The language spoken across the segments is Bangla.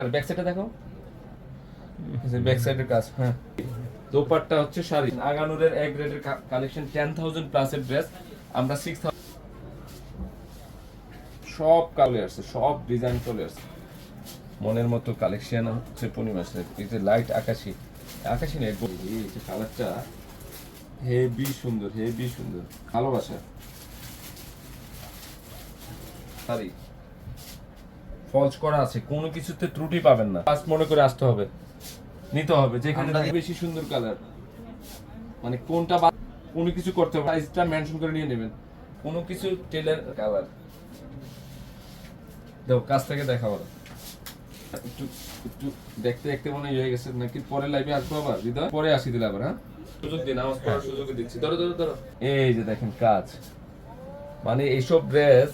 আর ব্যাক সাইডে দেখো। ব্যাক সাইডের কাজ হ্যাঁ। দোপাট্টা হচ্ছে শাড়ি। আগানুরের এক গ্রেডের কালেকশন টেন থাউজেন্ড প্লাসের ড্রেস আমরা সিক্স সব কালে আসছে, সব ডিজাইন চলে আসছে। মনের মতো কালেকশন হচ্ছে পূর্ণিমাসের এই যে লাইট আকাশি আকাশি না এই যে কালারটা হেভি সুন্দর হেভি সুন্দর। ভালোবাসা। শাড়ি। ফলস করা আছে কোনো কিছুতে ত্রুটি পাবেন না। ফার্স্ট মনে করে আসতে হবে নিতে হবে যেখানে বেশি সুন্দর কালার মানে কোনটা কোনো কিছু করতে হবে প্রাইসটা মেনশন করে নিয়ে নেবেন। কোনো কিছু টেলার কালার দেখো কাছ থেকে দেখা বলো একটু একটু দেখতে দেখতে মনে হয় হয়ে গেছে নাকি পরে লাইভে আসব আবার? হৃদয়? পরে আসি দিলে আবার হ্যাঁ? সুযোগ দিন নামাজ পড়ার সুযোগ দিচ্ছি। ধরো ধরো ধরো। এই যে দেখেন কাজ। মানে এইসব ড্রেস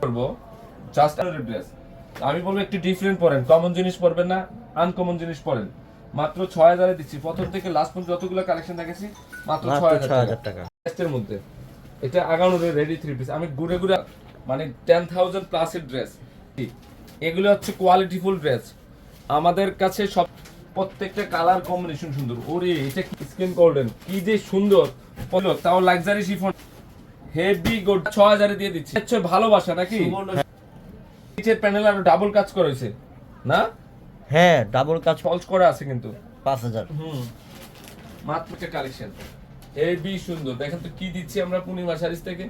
করব জাস্ট ড্রেস আমি বলব একটু ডিফারেন্ট পড়েন। কমন জিনিস পড়বেন না আনকমন জিনিস পড়েন। মাত্র ছয় হাজারে দিচ্ছি। প্রথম থেকে লাস্ট পর্যন্ত যতগুলো কালেকশন দেখেছি মাত্র ছয় হাজার টাকা। এর মধ্যে। এটা আগানোর রেডি থ্রি পিস আমি ঘুরে ঘুরে মানে টেন থাউজেন্ড প্লাসের ড্রেস এগুলো হচ্ছে কোয়ালিটিফুল ড্রেস আমাদের কাছে সব প্রত্যেকটা কালার কম্বিনেশন সুন্দর। ওরে এটা স্কিন গোল্ডেন কি যে সুন্দর। তাও লাক্সারি শিফন হেভি গোল্ড ছ হাজারে দিয়ে দিচ্ছি। হচ্ছে ভালোবাসা নাকি? নিচের প্যানেল আরও ডাবল কাজ করা করেছে। না? হ্যাঁ ডাবল কাজ ফলস করা আছে কিন্তু। পাঁচ হাজার। হুম। মাত্র কালেকশন হেভি সুন্দর। দেখেন তো কি দিচ্ছি আমরা পূর্ণিমা শাড়িজ থেকে।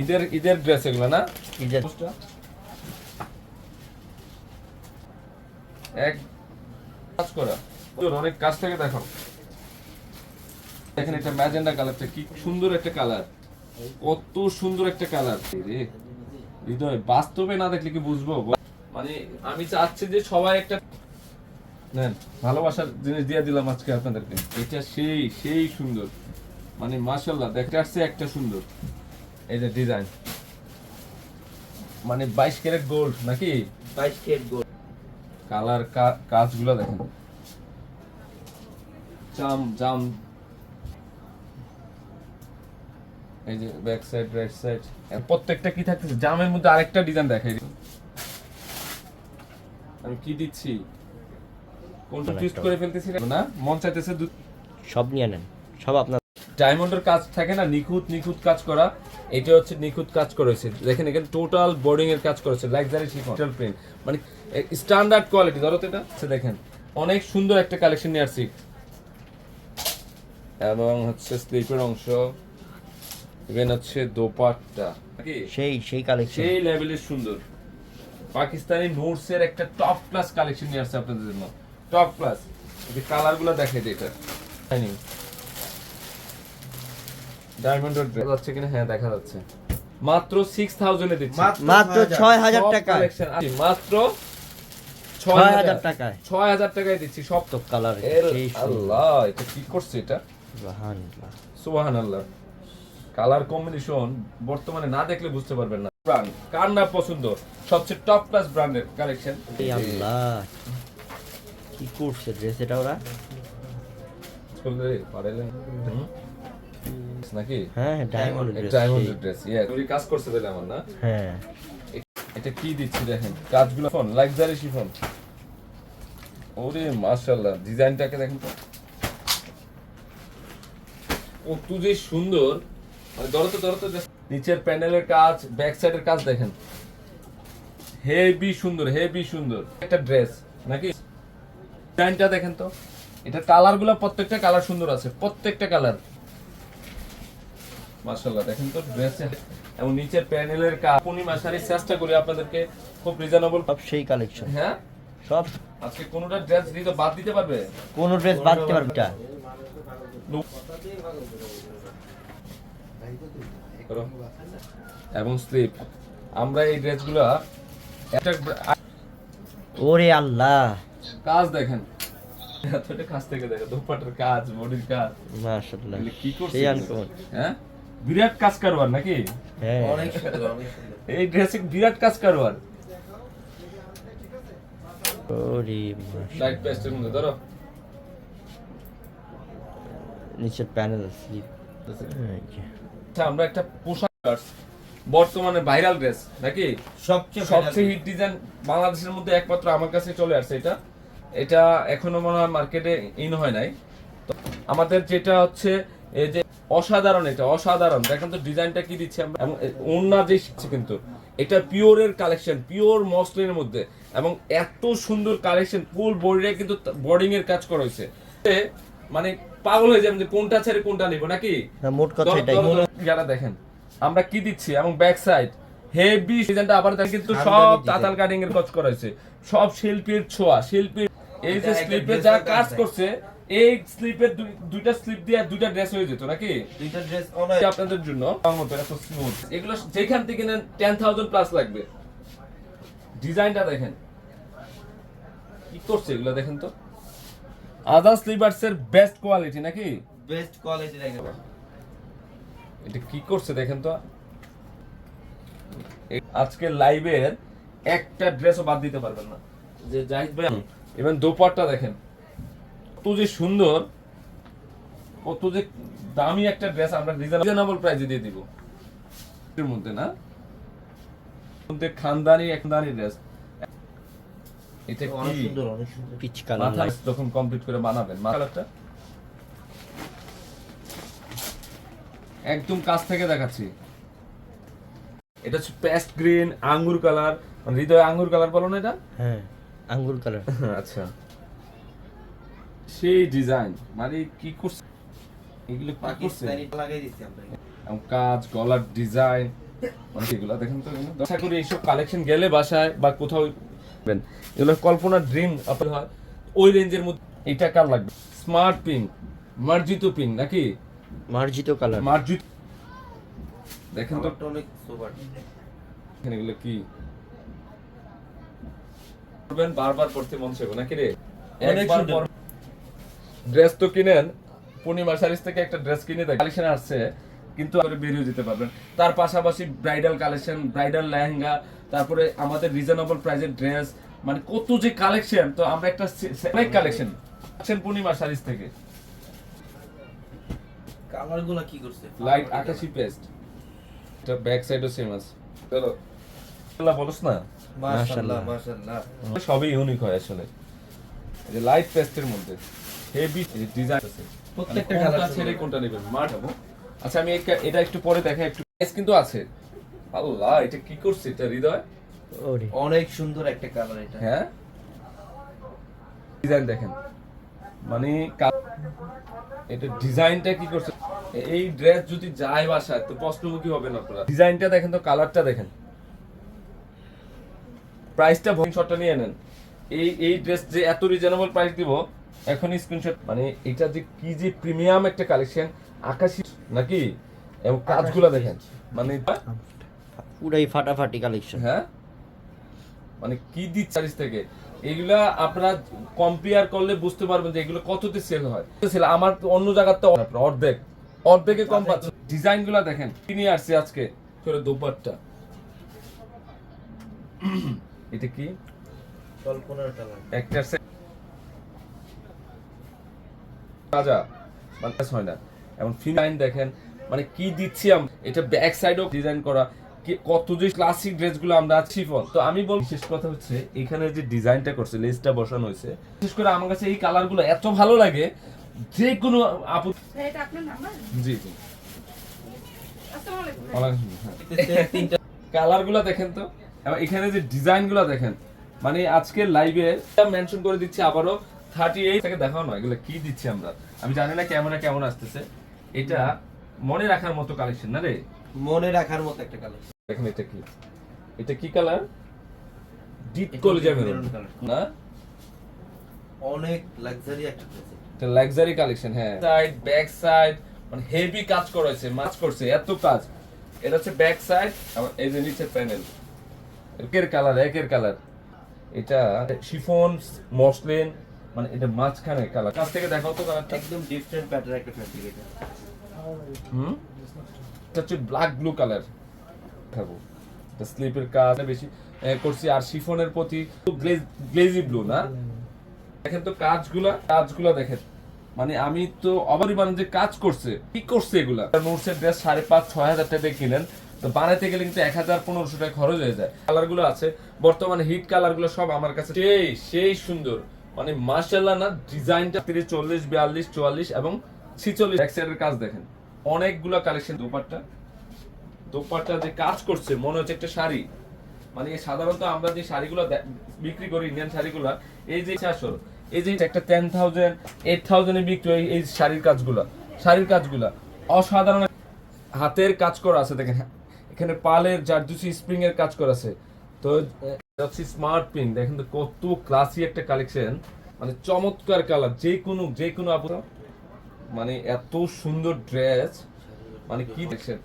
ঈদের ঈদের ড্রেস এগুলো না? যে এক কাজ করা। অনেক কাজ থেকে দেখো। দেখেন এটা ম্যাজেন্ডা কালারটা কি সুন্দর একটা কালার কত সুন্দর একটা কালার রে হৃদয় বাস্তবে না দেখলে কি বুঝব? মানে আমি চাচ্ছি যে সবাই একটা নেন ভালোবাসার জিনিস দিয়ে দিলাম আজকে আপনাদেরকে। এটা সেই সেই সুন্দর। মানে মাশাল্লাহ দেখতে আসছে একটা সুন্দর। এই যে ডিজাইন মানে বাইশ ক্যারেট গোল্ড নাকি? বাইশ কেট গোল কালার কাজগুলো দেখেন। জাম জাম এই যে ব্যাক সাইড রাইট সাইড প্রত্যেকটা কি থাকতেছে? জামের মধ্যে আরেকটা ডিজাইন দেখাই দিই। আমি কি দিচ্ছি? কোনটা কোনো চুজ করে ফেলতেছি না? মন চাইতেছে সব নিয়ে নেন। সব আপনার ডায়মন্ডের কাজ থাকে না নিখুঁত নিখুঁত কাজ করা। এটা হচ্ছে নিখুঁত কাজ করেছে। দেখেন এখানে টোটাল বোর্ডিং এর কাজ করেছে লাক্সারি শিফন প্রিন্ট মানে স্ট্যান্ডার্ড কোয়ালিটি ধরো এটা। দেখেন অনেক সুন্দর একটা কালেকশন নিয়ে আসছি। এবং হচ্ছে স্লিপের অংশ। ইভেন হচ্ছে দোপাট্টা। সেই সেই কালেকশন সেই লেভেলের সুন্দর। পাকিস্তানি নোটস এর একটা টপ ক্লাস কালেকশন নিয়ে আসছে আপনাদের জন্য। টপ ক্লাস এই কালারগুলো দেখে যে এটা। হয়নি ডায়মন্ডের ড্রেস যাচ্ছে কিনা? হ্যাঁ দেখা যাচ্ছে। মাত্র সিক্স থাউজেন্ডে দিচ্ছি। মাত্র ছয় হাজার। সব টাকা collection আছে, মাত্র ছয় হাজার টাকায়। ছয় হাজার টাকায় দিচ্ছি সব। তো কালার আল্লাহ এটা কি করছে এটা? সুবহানাল্লাহ। সুবাহান আল্লাহ কালার কম্বিনেশন বর্তমানে না দেখলে বুঝতে পারবেন না। ব্র্যান্ড কার না পছন্দ? সবচেয়ে টপ ক্লাস ব্র্যান্ডের কালেকশন আল্লাহ কি করছে ড্রেস এটা ওরা? নাকি? হ্যাঁ ডায়মন্ড ড্রেস ডায়মন্ড ড্রেস ইয়া তুমি কাজ করছে তাহলে আমার না? হ্যাঁ। এটা কি দিচ্ছি দেখেন? কাজগুলো ফোন লাক্সারি শিফন ওরে মাশাআল্লাহ ডিজাইনটাকে দেখেন তো। কত যে সুন্দর। নিচের প্যানেলের কাজ ব্যাক সাইডের কাজ দেখেন। হেভি সুন্দর হেভি সুন্দর। একটা ড্রেস নাকি? ডিজাইনটা দেখেন তো। এটা কালারগুলো প্রত্যেকটা কালার সুন্দর আছে প্রত্যেকটা কালার। মাশাআল্লাহ দেখেন তো ড্রেসে এবং নিচের প্যানেলের কাজ। পূর্ণিমা শাড়ির চেষ্টা করি আপনাদেরকে খুব রিজনেবল সব সেই কালেকশন হ্যাঁ? সব আজকে কোনোটা ড্রেস দিতে বাদ দিতে পারবে? কোন ড্রেস বাদ দিতে পারবে এটা করো। এবং স্লিপ। আমরা এই ড্রেসগুলো একটা ওরে আল্লাহ। কাজ দেখেন। এতটা কাজ থেকে দেখো দোপাটার কাজ বডির কাজ। মাশাআল্লাহ। কি করছে হ্যাঁ? বিরাট কাজ কারবার নাকি? হ্যাঁ। এই ড্রেসে বিরাট কাজ কারবার। ওরে লাইট পেস্টের মধ্যে ধরো। নিচের প্যানেল স্লিপ আচ্ছা আমরা একটা পোশাক বর্তমানে ভাইরাল ড্রেস নাকি? সবচেয়ে সবচেয়ে হিট ডিজাইন বাংলাদেশের মধ্যে একমাত্র আমার কাছে চলে আসছে এটা। এটা এখনও মনে হয় মার্কেটে ইন হয় নাই। তো আমাদের যেটা হচ্ছে এই যে অসাধারণ এটা অসাধারণ। দেখেন তো ডিজাইনটা কি দিচ্ছে আমরা। ওন্না যে শিখছে কিন্তু এটা পিওরের কালেকশন পিওর মসলিনের মধ্যে। এবং এত সুন্দর কালেকশন ফুল বডিরে কিন্তু বোর্ডিং এর কাজ করা হয়েছে। মানে পাগল হয়ে যাবেন যে কোনটা ছেড়ে কোনটা নিব নাকি? না, মোট কথা এটাই যারা দেখেন আমরা কি দিচ্ছি? এবং ব্যাক সাইড হেভি ডিজাইনটা আবার দেখেন কিন্তু সব তাতাল কাটিং এর কাজ করা সব শিল্পীর ছোঁয়া শিল্পীর এই যে স্লিপে যা কাজ করছে এই স্লিপের দুইটা স্লিপ দিয়ে দুইটা ড্রেস হয়ে যেত নাকি? দুইটা ড্রেস অনেক আপনাদের জন্য এত স্মুথ এগুলো যেখান থেকে নেন টেন থাউজেন্ড প্লাস লাগবে। ডিজাইনটা দেখেন। কি করছে এগুলো দেখেন তো? আদার স্লিপার্স এর বেস্ট কোয়ালিটি নাকি? বেস্ট কোয়ালিটির একটা এটা কি করছে দেখেন তো? আজকে লাইভের একটা ড্রেসও বাদ দিতে পারবেন না। যে জাহিদ ভাই ইভেন দোপাট্টা দেখেন। কত যে সুন্দর কত যে দামি একটা ড্রেস আমরা রিজনেবল প্রাইসে দিয়ে দিব। এর মধ্যে না? মধ্যে খানদানি একদানি ড্রেস এটা অনেক কি? সুন্দর অনেক সুন্দর। পিচ কালার মাথা যখন কমপ্লিট করে বানাবেন মাথাটা একদম কাছ থেকে দেখাচ্ছি। এটা হচ্ছে পেস্ট গ্রিন আঙ্গুর কালার হৃদয় আঙ্গুর কালার বলো না এটা? হ্যাঁ আঙ্গুর কালার আচ্ছা। সেই ডিজাইন মানে কি করছে? এগুলো পাকিস্তানি লাগাই দিছি আমরা। এবং কাজ গলার ডিজাইন অনেক এগুলো। দেখেন তো আশা করি এইসব কালেকশন গেলে বাসায় বা কোথাও। এগুলো কল্পনার ড্রিম আপনার হয়। ওই রেঞ্জের মধ্যে এটা কার লাগবে? স্মার্ট পিঙ্ক মার্জিত পিঙ্ক নাকি? মার্জিত কালার মার্জিত দেখেন তো। অনেক সুপার এখানে এগুলো কি? করবেন বারবার পড়তে মন চাইব নাকি রে? একবার। ড্রেস তো কিনেন পূর্ণিমা শাড়িজ থেকে একটা ড্রেস কিনে দেয় কালেকশন আসছে কিন্তু বেরিয়ে যেতে পারবেন। তার পাশাপাশি ব্রাইডাল কালেকশন ব্রাইডাল লেহেঙ্গা তারপরে আমাদের রিজনেবল প্রাইসের ড্রেস মানে কত যে কালেকশন তো আমরা একটা অনেক কালেকশন আছেন পূর্ণিমা শাড়িজ থেকে। কালারগুলো কি করছে? লাইট আকাশি পেস্ট এটা ব্যাক সাইডও সেম আছে। চলো। আল্লাহ বলস না? মাশাআল্লাহ মাশাআল্লাহ। সবই ইউনিক হয় আসলে। এই যে লাইট পেস্টের মধ্যে। হেভি ডিজাইন আছে। প্রত্যেকটা কোনটা colour ছেড়ে কোনটা নেবেন? মার যাব আচ্ছা আমি এটা একটু পরে দেখাই একটু কিন্তু আছে। আল্লাহ এটা কি করছে? এটা হৃদয়? অনেক সুন্দর একটা কালার এটা। হ্যাঁ? ডিজাইন দেখেন। মানে এটা ডিজাইনটা কি করছে? এই ড্রেস যদি যায় বাসায় তো প্রশ্নমুখী হবেন আপনারা। ডিজাইনটা দেখেন তো কালারটা দেখেন। প্রাইসটা নিয়ে নেন। এই এই ড্রেস যে এত রিজনেবল প্রাইস দিব এখনই স্ক্রিনশট মানে এটা যে কি যে প্রিমিয়াম একটা কালেকশন আকাশি নাকি? এবং কাজগুলো দেখেন। মানে পুরাই ফাটাফাটি কালেকশন হ্যাঁ? মানে কি দিচ্ছে চারিস থেকে? এগুলা আপনারা কম্পেয়ার করলে বুঝতে পারবেন যে এগুলো কততে সেল হয়। সেল আমার তো অন্য জায়গাতে অর্ধেক। অর্ধেকে কম পাচ্ছে। ডিজাইনগুলা দেখেন কিনে আসছে আজকে? করে দোপাট্টা। এটা কি? কল্পনার একটা রাজা। মানে হয় না। এবং ফিনাইন দেখেন। মানে কি দিচ্ছি আমরা এটা ব্যাক সাইডও ডিজাইন করা। কত যে ক্লাসিক ড্রেসগুলো আমরা শিফন। তো আমি বল বিশেষ কথা হচ্ছে এখানে যে ডিজাইনটা করছে লেসটা বসানো হয়েছে বিশেষ করে আমার কাছে এই কালারগুলো এত ভালো লাগে যে কোনো আপু নাম্বার জি জি। হ্যাঁ। কালারগুলো দেখেন তো এখানে যে ডিজাইনগুলো দেখেন মানে আজকে লাইভে মেনশন করে দিচ্ছি আবারও থার্টি এইট থেকে দেখাও না এগুলো কি দিচ্ছি আমরা? আমি জানি না ক্যামেরা কেমন আসতেছে। এটা মনে রাখার মতো কালেকশন না রে? মনে রাখার মতো একটা কালার দেখেন এটা কি? এটা কি কালার ডিপ কলিজা মেরুন। না? অনেক লাক্সারি একটা ড্রেস এটা লাক্সারি কালেকশন হ্যাঁ। সাইড ব্যাক সাইড মানে হেভি কাজ করেছে মাছ করছে এত কাজ। এটা হচ্ছে ব্যাক সাইড আর এই যে নিচে প্যানেল একের কালার একের কালার এটা শিফন মসলিন মানে এটা মাঝখানে কালার কাছ থেকে দেখাও তো কালারটা একদম ডিফারেন্ট প্যাটার্ন একটা ফ্যাব্রিক এটা। হুম? এটা হচ্ছে ব্ল্যাক ব্লু কালার দেখাবো স্লিপের কাজ বেশি করছি। আর শিফনের প্রতি গ্লেজি ব্লু না। দেখেন তো কাজগুলা কাজগুলা দেখেন। মানে আমি তো অবারই মানে যে কাজ করছে, কি করছে এগুলা? নোটসের ড্রেস সাড়ে পাঁচ, ছয় হাজার টাকা কিনেন। তো বানাইতে গেলে কিন্তু এক হাজার পনেরোশো টাকা খরচ হয়ে যায়। কালারগুলো আছে। বর্তমানে হিট কালারগুলো সব আমার কাছে সেই সেই সুন্দর। মানে মার্শাল্লাহ না, ডিজাইনটা তিরিশ, চল্লিশ, বিয়াল্লিশ, চুয়াল্লিশ এবং ছিচল্লিশ। এক সাইডের কাজ দেখেন। অনেকগুলো কালেকশন দোপাট্টা। দোপাট্টা যে কাজ করছে, মনে হচ্ছে একটা শাড়ি। মানে সাধারণত আমরা যে শাড়িগুলো বিক্রি করি ইন্ডিয়ান শাড়িগুলো, এই যে আসল, এই যে একটা টেন থাউজেন্ড এইট থাউজেন্ডে বিক্রি হয় এই শাড়ির কাজগুলা শাড়ির কাজগুলা। অসাধারণ হাতের কাজ করা আছে, দেখেন এখানে পালের জারদুসি স্প্রিং এর কাজ করা আছে। তো স্মার্ট পিন দেখেন তো কত ক্লাসি একটা কালেকশন মানে চমৎকার কালার যে কোনো যে কোনো আপু মানে এত সুন্দর ড্রেস মানে কি দেখছেন?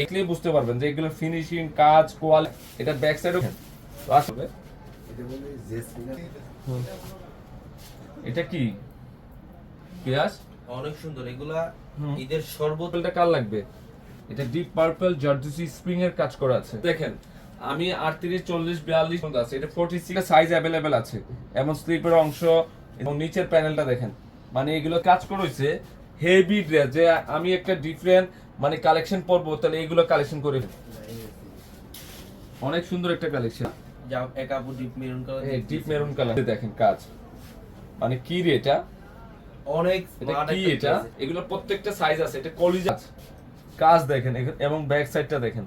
এগুলি বুঝতে পারবেন যে এগুলোর ফিনিশিং কাজ কোয়ালিটি এটা ব্যাক সাইডও আসবে এটা কি? পেঁয়াজ? অনেক সুন্দর এগুলা ঈদের সর্বোচ্চ পার্পলটা কার লাগবে? এটা ডিপ পার্পল জার্জুসি স্প্রিং এর কাজ করা আছে। দেখেন আমি আটত্রিশ চল্লিশ বিয়াল্লিশ আছে। এটা ফোর্টি সিক্স সাইজ অ্যাভেলেবেল আছে। এমন স্লিপের অংশ এবং নিচের প্যানেলটা দেখেন। মানে এগুলো কাজ করেছে হেভি ড্রেস যে আমি একটা ডিফারেন্ট মানে কালেকশন পরবো তাহলে এগুলো কালেকশন করে অনেক সুন্দর একটা কালেকশন যা এক আপু deep maroon colour deep maroon colour দেখেন কাজ। মানে কি রে এটা? অনেক কি এটা? এগুলো প্রত্যেকটা সাইজ আছে এটা কলিজা কাজ দেখেন এবং ব্যাক সাইডটা দেখেন।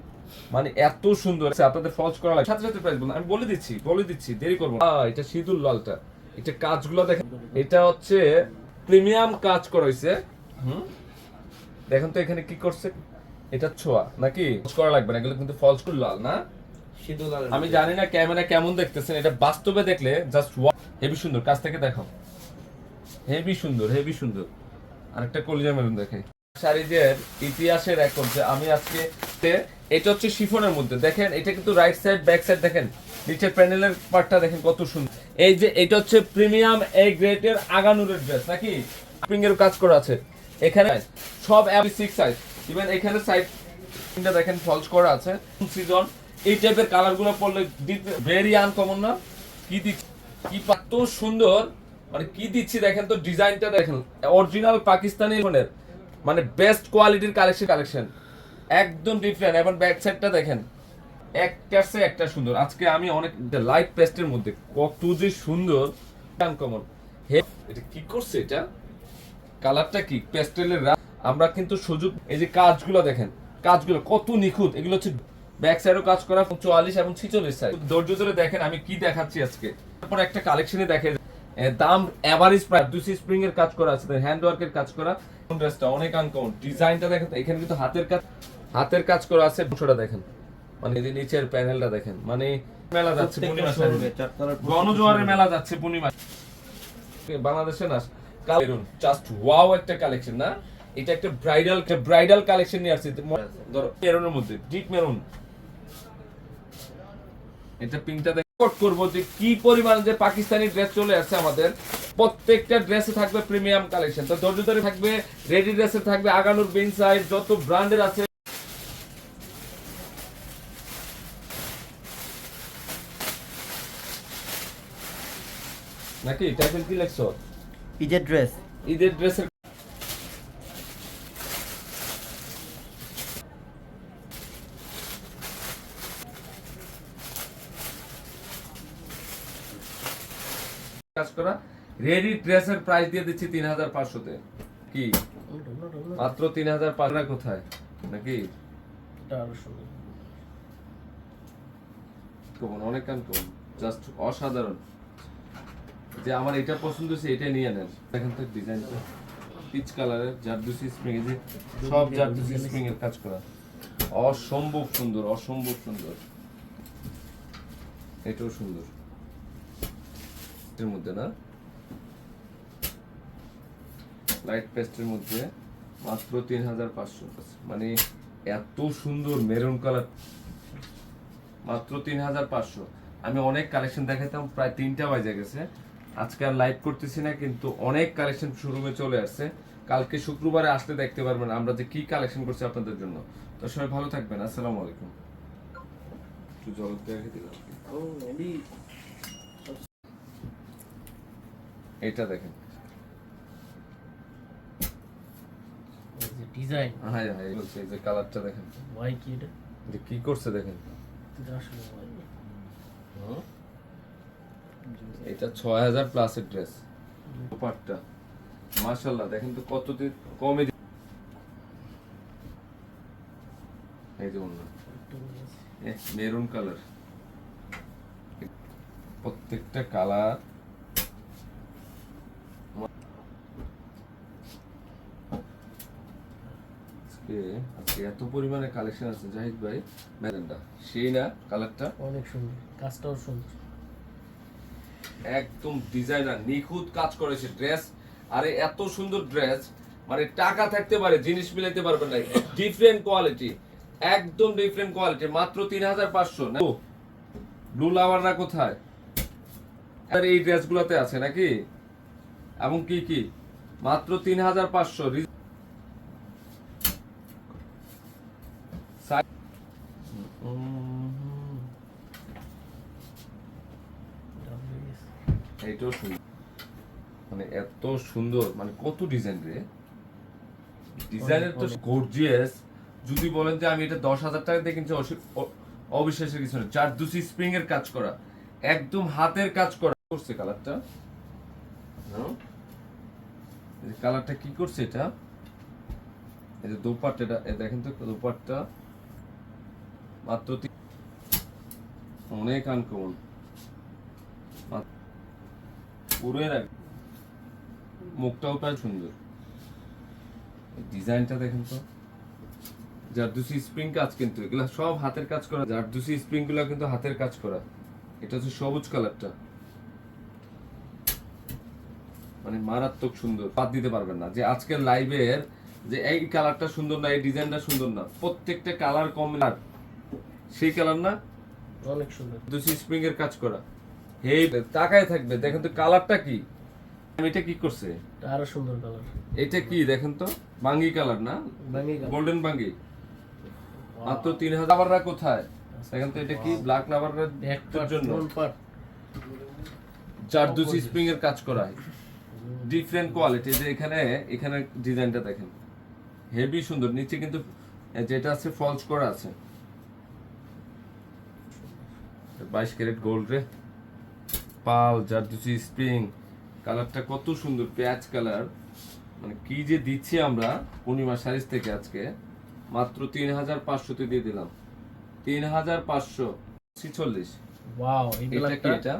মানে এত সুন্দর। আচ্ছা, আপনাদের ফলস করা লাগে সাথে সাথে প্রাইস বলুন। আমি বলে দিচ্ছি বলে দিচ্ছি দেরি করব এটা সিঁদুর লালটা। এটা কাজগুলো দেখেন। এটা হচ্ছে প্রিমিয়াম কাজ করা হয়েছে। হুম? দেখেন তো এখানে কি করছে? এটা ছোঁয়া নাকি? করা লাগবে না এগুলো কিন্তু ফলস করে লাল না? আমি জানি না ক্যামেরা কেমন দেখতেছেন এটা বাস্তবে দেখলে জাস্ট হেভি সুন্দর কাছ থেকে দেখো হেভি সুন্দর হেভি সুন্দর। আরেকটা কলিজা মেরুন দেখাই। শাড়িদের ইতিহাসের রেকর্ড যে আমি আজকে এটা হচ্ছে শিফনের মধ্যে। দেখেন এটা কিন্তু রাইট সাইড ব্যাক সাইড দেখেন। নিচের প্যানেলের পার্টটা দেখেন কত সুন্দর। এই যে এটা হচ্ছে প্রিমিয়াম এ গ্রেডের আগানুরের ড্রেস নাকি? স্প্রিং এর কাজ করা আছে। এখানে সব অ্যাভি সিক্স সাইজ ইভেন এখানে সাইড এটা দেখেন ফলস করা আছে। সিজন এই টাইপের কালারগুলো পড়লে ভেরি আনকমন না। কি দিক কি এত সুন্দর। মানে কি দিচ্ছি দেখেন তো, ডিজাইনটা দেখেন। অরিজিনাল পাকিস্তানি ফোনের। মানে বেস্ট কোয়ালিটির কালেকশন কালেকশন একদম ডিফারেন্ট এবং ব্যাক সাইডটা দেখেন। একটার চেয়ে একটা সুন্দর। আজকে আমি অনেক লাইট পেস্টের মধ্যে কত যে সুন্দর। আনকমন হে এটা কি করছে এটা? কালারটা কি? পেস্টেলের আমরা কিন্তু সুযোগ এই যে কাজগুলো দেখেন কাজগুলো কত নিখুঁত। এগুলো হচ্ছে ব্যাক সাইডও কাজ করা চুয়াল্লিশ এবং ছিচল্লিশ সাইজ। ধৈর্য ধরে দেখেন আমি কি দেখাচ্ছি আজকে। তারপর একটা কালেকশনে দেখে দাম এভারেজ প্রায় দুসি স্প্রিং এর কাজ করা আছে হ্যান্ড ওয়ার্কের কাজ করা। ড্রেসটা অনেক আনকমন ডিজাইনটা দেখেন এখানে কিন্তু হাতের কাজ হাতের কাজ করা আছে অংশটা দেখেন। মানে যে নিচের প্যানেলটা দেখেন মানে মেলা যাচ্ছে পূর্ণিমা গণজোয়ারের মেলা যাচ্ছে পূর্ণিমা বাংলাদেশে না কালেরুন জাস্ট ওয়াও একটা কালেকশন না? এটা একটা ব্রাইডাল ব্রাইডাল কালেকশন নিয়ে আসছে। ধরো মেরুনের মধ্যে ডিপ মেরুন এটা পিঙ্কটা রেকর্ড করব যে কি পরিমাণ যে পাকিস্তানি ড্রেস চলে আসছে আমাদের। প্রত্যেকটা ড্রেসে থাকবে প্রিমিয়াম কালেকশন তো ধৈর্য ধরে থাকবে রেডি ড্রেসে থাকবে, আগানোর বেন সাইড যত ব্র্যান্ডের আছে। নাকি? টাইটেল কি লেখছো? ঈদের ড্রেস ঈদের ড্রেসের কাজ করা। রেডি ড্রেসের প্রাইস দিয়ে দিচ্ছি তিন হাজার পাঁচশোতে। কি? মাত্র তিন হাজার পাঁচশো কোথায়? নাকি? অনেক কান কমন জাস্ট অসাধারণ। যে আমার এটা পছন্দ হয়েছে এটাই নিয়ে নেন। দেখেন তো ডিজাইনটা, পিচ কালারের জারদুসি স্প্রিং যে সব জারদুসি স্প্রিং এর কাজ করা। অসম্ভব সুন্দর অসম্ভব সুন্দর। এটাও সুন্দর। এর মধ্যে না? লাইট পেস্টের মধ্যে মাত্র তিন হাজার পাঁচশো। মানে এত সুন্দর মেরুন কালার মাত্র তিন হাজার পাঁচশো। আমি অনেক কালেকশন দেখাতাম প্রায় তিনটা বাজে গেছে। আজকে আর লাইভ করতেছি না কিন্তু অনেক কালেকশন শোরুমে চলে আসছে। কালকে শুক্রবারে আসলে দেখতে পারবেন আমরা যে কি কালেকশন করছি আপনাদের জন্য। তো সবাই ভালো থাকবেন আসসালামু আলাইকুম। একটু জল দেখে দিলাম। এটা দেখেন। ডিজাইন হ্যাঁ হ্যাঁ এই যে কালারটা দেখেন। কি এটা? যে কি করছে দেখেন। এটা ছয় হাজার প্লাসের ড্রেস পাটটা মাশাল্লাহ দেখেন তো কত দিন কমে দি- এই যে অন্য। Maroon colour. প্রত্যেকটা কালার। আজকে এত পরিমাণে কালেকশন আছে জাহিদ ভাই। ম্যাডামটা সেই না কালারটা? অনেক সুন্দর কাজটাও সুন্দর। একদম ডিজাইনার নিখুঁত কাজ করেছে ড্রেস আরে এত সুন্দর ড্রেস মানে টাকা থাকতে পারে, জিনিস মিলাইতে পারবে না। ডিফারেন্ট কোয়ালিটি একদম ডিফারেন্ট কোয়ালিটি মাত্র তিন হাজার পাঁচশো। ব্লু লাভাররা কোথায়? এই ড্রেসগুলোতে আছে নাকি? এবং কি কি? মাত্র তিন হাজার পাঁচশো। এইটাও সুন্দর। মানে এত সুন্দর মানে কত ডিজাইন রে। ডিজাইনের তো গর্জিয়াস যদি বলেন যে আমি এটা দশ হাজার টাকা দিয়ে কিনছি অবিশ্বাসের কিছু না চারদুসি স্প্রিং এর কাজ করা একদম হাতের কাজ করা। করছে কালারটা কালারটা কি করছে এটা? এই যে দোপাট্টা এটা দেখেন তো দোপাট্টা। মাত্র অনেক আনকমন পুরো রাখ মুখটাও সুন্দর। ডিজাইনটা দেখেন তো। জারদুসি স্প্রিং কাজ কিন্তু এগুলো সব হাতের কাজ করা। জারদুসি কিন্তু হাতের কাজ করা। এটা হচ্ছে সবুজ কালারটা। মানে মারাত্মক সুন্দর। বাদ দিতে পারবেন না। যে আজকের লাইভের যে এই কালারটা সুন্দর না এই ডিজাইনটা সুন্দর না প্রত্যেকটা কালার কম সেই কালার না? অনেক সুন্দর। দুসি স্প্রিং এর কাজ করা। হেই তাকায় থাকবে দেখেন তো কালারটা কি। এটা কি করছে? আরও সুন্দর কালার। এটা কি দেখেন তো বাঙ্গি কালার না? কালার। গোল্ডেন বাঙ্গি। মাত্র তিন হাজার লাভাররা কোথায়? দেখেন তো এটা কি ব্ল্যাক লাভাররা এক পার্ট জন্য। জারদুসি স্প্রিং এর কাজ করা ডিফারেন্ট কোয়ালিটি যে এখানে এখানে ডিজাইনটা দেখেন। হেভি সুন্দর। নিচে কিন্তু যেটা আছে ফলস করা আছে। বাইশ ক্যারেট গোল্ড রে। পাল জারদুসি স্প্রিং কালারটা কত সুন্দর পেঁয়াজ কালার। মানে কি যে দিচ্ছি আমরা পূর্ণিমা সারিজ থেকে আজকে। মাত্র তিন হাজার পাঁচশোতে দিয়ে দিলাম। তিন হাজার পাঁচশো ছিচল্লিশ। এটা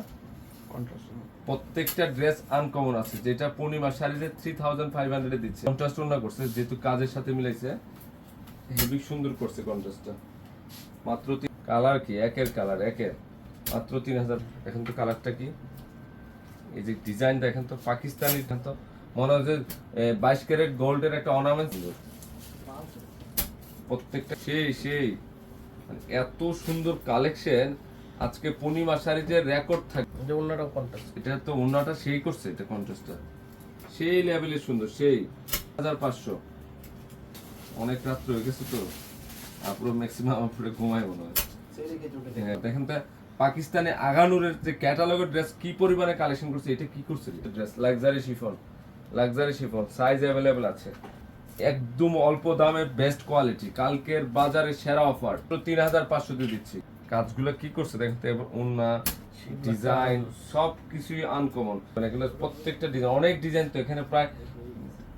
প্রত্যেকটা ড্রেস আনকমন আছে। যেটা পূর্ণিমা শাড়িতে থ্রি থাউজেন্ড ফাইভ হান্ড্রেডে দিচ্ছে। কন্ট্রাস্ট না করছে যেহেতু কাজের সাথে মিলাইছে। হেভি সুন্দর করছে কন্ট্রাস্টটা মাত্র কালার কি? একের কালার একের। মাত্র তিন হাজার। এখন তো কালারটা কি? এই যে ডিজাইন দেখেন তো পাকিস্তানি তো মনে হয় যে বাইশ ক্যারেট গোল্ডের একটা অর্নামেন্ট প্রত্যেকটা সেই সেই। মানে এত সুন্দর কালেকশন আজকে পূর্ণিমা শাড়িতে রেকর্ড থাকে এটা অন্যটা কন্ট্রাস্ট এটা তো অন্যটা সেই করছে এটা কন্টেস্টটা সেই লেভেলে সুন্দর সেই। হাজার পাঁচশো। অনেক রাত্র হয়ে গেছে তো। আর পুরো ম্যাক্সিমাম পুরো ঘুমায় মনে হয়। হ্যাঁ, দেখেন তো পাকিস্তানে আগানুরের যে ক্যাটালগের ড্রেস কি পরিমাণে কালেকশন করছে এটা কি করছে? Dress luxury chiffon luxury chiffon size available আছে। একদম অল্প দামে বেস্ট কোয়ালিটি কালকের বাজারে সেরা অফার তিন হাজার পাঁচশো দিয়ে দিচ্ছি। কাজগুলো কি করছে দেখেন তো এবার ওন্না ডিজাইন সব কিছুই আনকমন মানে এগুলো প্রত্যেকটা ডিজাইন অনেক ডিজাইন তো এখানে প্রায়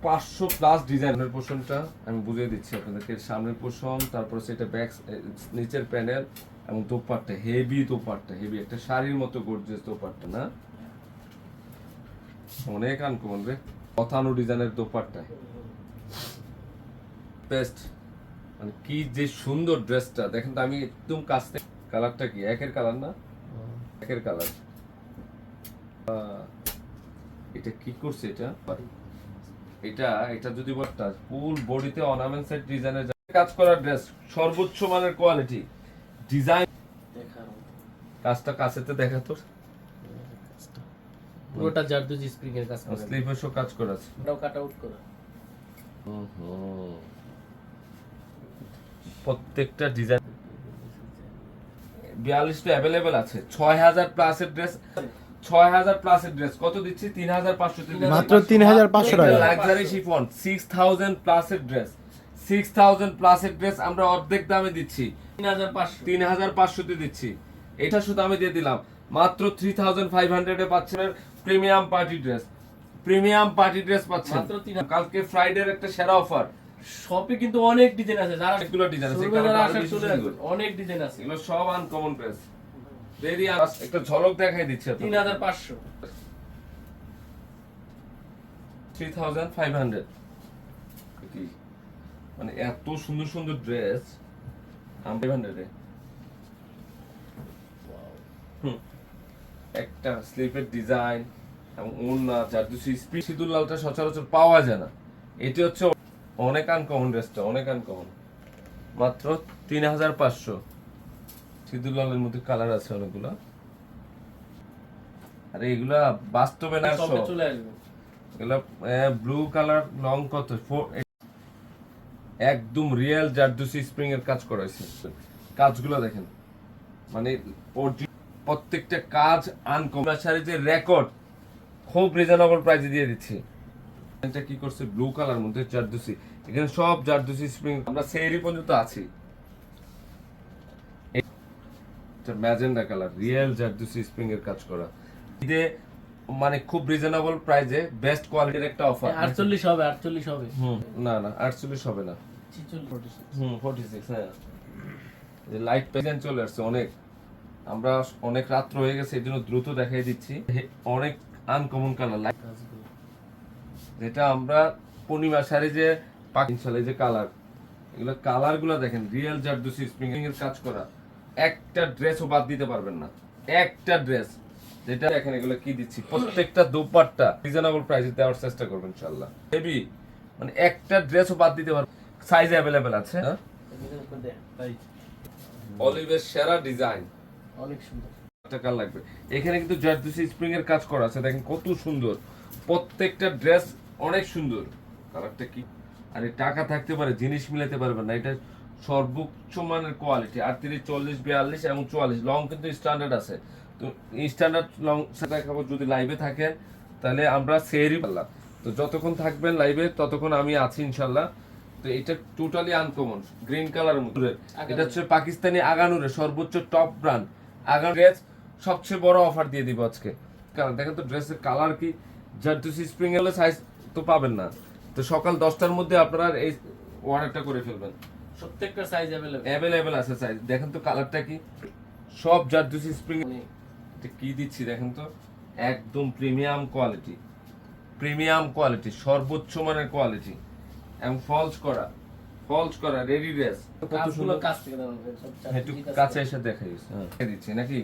পাঁচশো প্লাস ডিজাইনের পোর্শনটা আমি বুঝিয়ে দিচ্ছি আপনাদেরকে। সামনের পোর্শন তারপর সেটা ব্যাক নিচের প্যানেল এবং দোপাট্টা হেভি দোপাট্টা হেভি একটা শাড়ির মতো গর্জেস দোপাট্টা, না? অনেক আনকমন রে। পথানো ডিজাইনের দোপাট্টা। বেস্ট মানে কি যে সুন্দর ড্রেসটা। দেখেন তো, আমি একদম কাছ থেকে কালারটা কি? একের কালার না? একের কালার। এটা কি করছে এটা? এটা এটা যদি বলতা ফুল বডিতে অর্নামেন্টস এর ডিজাইনের কাজ করা ড্রেস সর্বোচ্চ মানের কোয়ালিটি ডিজাইন কাজটা কাছেতে দেখা তো পুরোটা জারদুজি স্প্রিং এর কাজ করা। শো কাজ করা আছে। এটাও কাট আউট করা। প্রত্যেকটা ডিজাইন বিয়াল্লিশটা অ্যাভেলেবেল আছে। ছয় হাজার প্লাসের ড্রেস ছয় হাজার প্লাসের ড্রেস কত দিচ্ছি? তিন হাজার পাঁচশো মাত্র 3500 টাকা। লাক্সারি শিফন সিক্স থাউজেন্ড প্লাসের ড্রেস সিক্স থাউজেন্ড প্লাসের ড্রেস আমরা অর্ধেক দামে দিচ্ছি। তিন হাজার পাঁচশোতে দিচ্ছি। এটা শুধু আমি দিয়ে দিলাম। মাত্র থ্রি থাউজেন্ড ফাইভ হান্ড্রেডে পাচ্ছেন premium party dress. Premium party dress পাচ্ছেন। মাত্র 3000 কালকে ফ্রাইডের একটা সেরা অফার। শপে কিন্তু অনেক ডিজাইন আছে। যারা অনেকগুলো ডিজাইন আছে। অনেক ডিজাইন আছে। এগুলো সব আনকমন ড্রেস ভেরি একটা ঝলক দেখাই দিচ্ছে তিন হাজার পাঁচশো। থ্রি থাউজেন্ড ফাইভ হান্ড্রেড মানে এত সুন্দর সুন্দর ড্রেস ফাইভ হান্ড্রেডে একটা স্লিপের ডিজাইন এবং ওড়না জারদুসি স্পিড সিঁদুর লালটা সচরাচর পাওয়া যায় না। এটি হচ্ছে অনেক আনকমন ড্রেসটা অনেক আনকমন মাত্র তিন হাজার পাঁচশো। সিঁদুর লালের মধ্যে কালার আছে অনেকগুলো। আরে এগুলা বাস্তবে না চলে আসবে। এগুলো ব্লু কালার লং কত? Four- একদম রিয়েল জারদুসি স্প্রিং এর কাজ করা হয়েছে। কাজগুলো দেখেন। মানে প্রত্যেকটা কাজ আনকম যে রেকর্ড খুব রিজনেবল প্রাইসে দিয়ে দিচ্ছি। এটা কি করছে? ব্লু কালার মধ্যে জারদুসি। এখানে সব জারদুসি স্প্রিং আমরা সেরি পর্যন্ত আছি। এটা magenta colour real zardozi spring এর কাজ করা। ঈদে মানে খুব রিজনেবল প্রাইসে বেস্ট কোয়ালিটির একটা অফার আটচল্লিশ হবে আটচল্লিশ হবে। হুম। না না আটচল্লিশ হবে না। হুম ফোর্টি সিক্স হ্যাঁ। যে লাইট চলে আসছে অনেক। আমরা অনেক রাত্র হয়ে গেছে এই জন্য দ্রুত দেখাই দিচ্ছি। অনেক আনকমন কালার লাইট যেটা আমরা পূর্ণিমা শাড়ি যে পাকিন শাড়ি যে কালার এগুলো দেখেন রিয়েল জারদুসি স্প্রিং এর কাজ করা। একটা ড্রেসও বাদ দিতে পারবেন না। একটা ড্রেস যেটা দেখেন এগুলো কি দিচ্ছি? প্রত্যেকটা দোপাট্টা রিজনেবল প্রাইসে দেওয়ার চেষ্টা করবেন ইনশাআল্লাহ মানে একটা ড্রেসও বাদ দিতে পারবেন সাইজ অ্যাভেলেবেল আছে। হ্যাঁ? তাই অলিভের সেরা ডিজাইন অনেক সুন্দর। টাকা লাগবে। এখানে কিন্তু জারদুসি স্প্রিং এর কাজ করা আছে। দেখেন কত সুন্দর। প্রত্যেকটা ড্রেস অনেক সুন্দর। কালারটা কি? আর টাকা থাকতে পারে জিনিস মিলাতে পারবেন না। এটা সর্বোচ্চ মানের কোয়ালিটি আটত্রিশ চল্লিশ বিয়াল্লিশ এবং চুয়াল্লিশ। লং কিন্তু স্ট্যান্ডার্ড আছে। তো স্ট্যান্ডার্ড লং দেখাবো। যদি লাইভে থাকেন তাহলে আমরা সেরই পারলাম। তো যতক্ষণ থাকবেন লাইভে ততক্ষণ আমি আছি ইনশাল্লাহ তো এটা টোটালি আনকমন গ্রিন কালার মধ্যে এটা হচ্ছে পাকিস্তানি আগানুরের সর্বোচ্চ টপ ব্র্যান্ড আগান ড্রেস সবচেয়ে বড় অফার দিয়ে দিব আজকে। কারণ দেখেন তো ড্রেসের কালার কি? জারদুসি স্প্রিং এর সাইজ তো পাবেন না। তো সকাল দশটার মধ্যে আপনারা এই অর্ডারটা করে ফেলবেন। প্রত্যেকটা সাইজ অ্যাভেলেবল অ্যাভেলেবেল আছে সাইজ দেখেন তো কালারটা কি? সব জারদুসি স্প্রিং কি দিচ্ছি দেখেন তো? একদম প্রিমিয়াম কোয়ালিটি প্রিমিয়াম কোয়ালিটি সর্বোচ্চ মানের কোয়ালিটি এবং ফলস করা ফলস করা রেডি ড্রেস কাজগুলো কাছ থেকে চার একটু কাছে এসে দেখাই। দেখাই দিচ্ছি নাকি।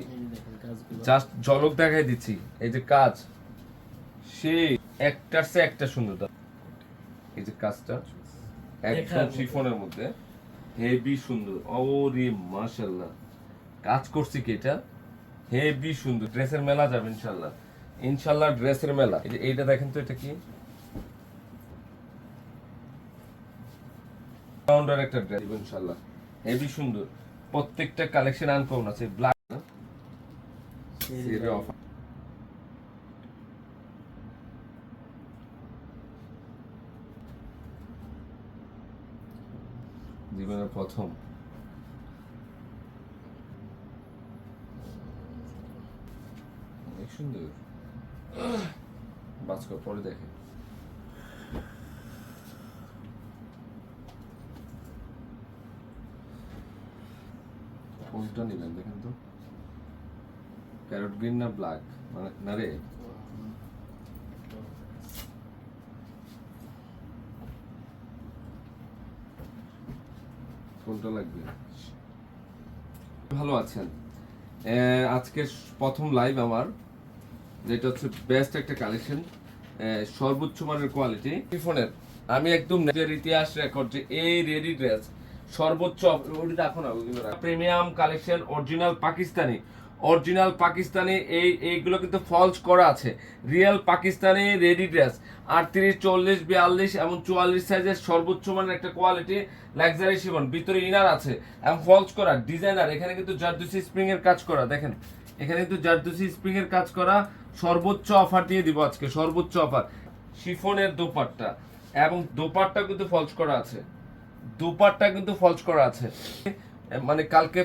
জাস্ট ঝলক দেখাই দিচ্ছি। এই যে কাজ। সেই একটার সে একটা সুন্দর এই যে কাজটা একদম শিফনের মধ্যে। হেভি সুন্দর। ও রে মাশাল্লাহ কাজ করছি কি এটা? হেভি সুন্দর। ড্রেসের মেলা যাবে ইনশাল্লাহ ইনশাল্লাহ ড্রেসের মেলা। এইটা দেখেন তো এটা কি? রাউন্ডার একটা ড্রেস ইনশাল্লাহ হেভি সুন্দর। প্রত্যেকটা কালেকশন আনকমন আছে। ব্ল্যাক জীবনের প্রথম। অনেক সুন্দর। বাস্ক পরে দেখে কোনটা নিবেন দেখেন তো। প্যারট গ্রিন না ব্ল্যাক মানে না রে? কোনটা লাগবে? ভালো আছেন। আহ, আজকের প্রথম লাইভ আমার। যেটা হচ্ছে বেস্ট একটা কালেকশন সর্বোচ্চ মানের কোয়ালিটি ফোনের আমি একদম নিজের ইতিহাস রেকর্ড যে এই রেডি ড্রেস সর্বোচ্চ না premium collection original Pakistani. Original Pakistani, এই, এইগুলো কিন্তু ফলস করা আছে। রিয়েল পাকিস্তানি রেডি ড্রেস আটত্রিশ, চল্লিশ, বিয়াল্লিশ এবং চুয়াল্লিশ সাইজের সর্বোচ্চ মানের একটা কোয়ালিটি লাক্সারি শিবন ভিতরে ইনার আছে এবং ফলস করা। ডিজাইনার এখানে কিন্তু জারদুসি স্প্রিং এর কাজ করা। দেখেন, এখানে কিন্তু জারদুসি স্প্রিং এর কাজ করা। সর্বোচ্চ অফার দিয়ে দিব আজকে, সর্বোচ্চ অফার শিফনের দোপাট্টা এবং দোপাট্টা কিন্তু ফলস করা আছে। দোপাট্টা কিন্তু ফলস করা আছে। মানে কালকে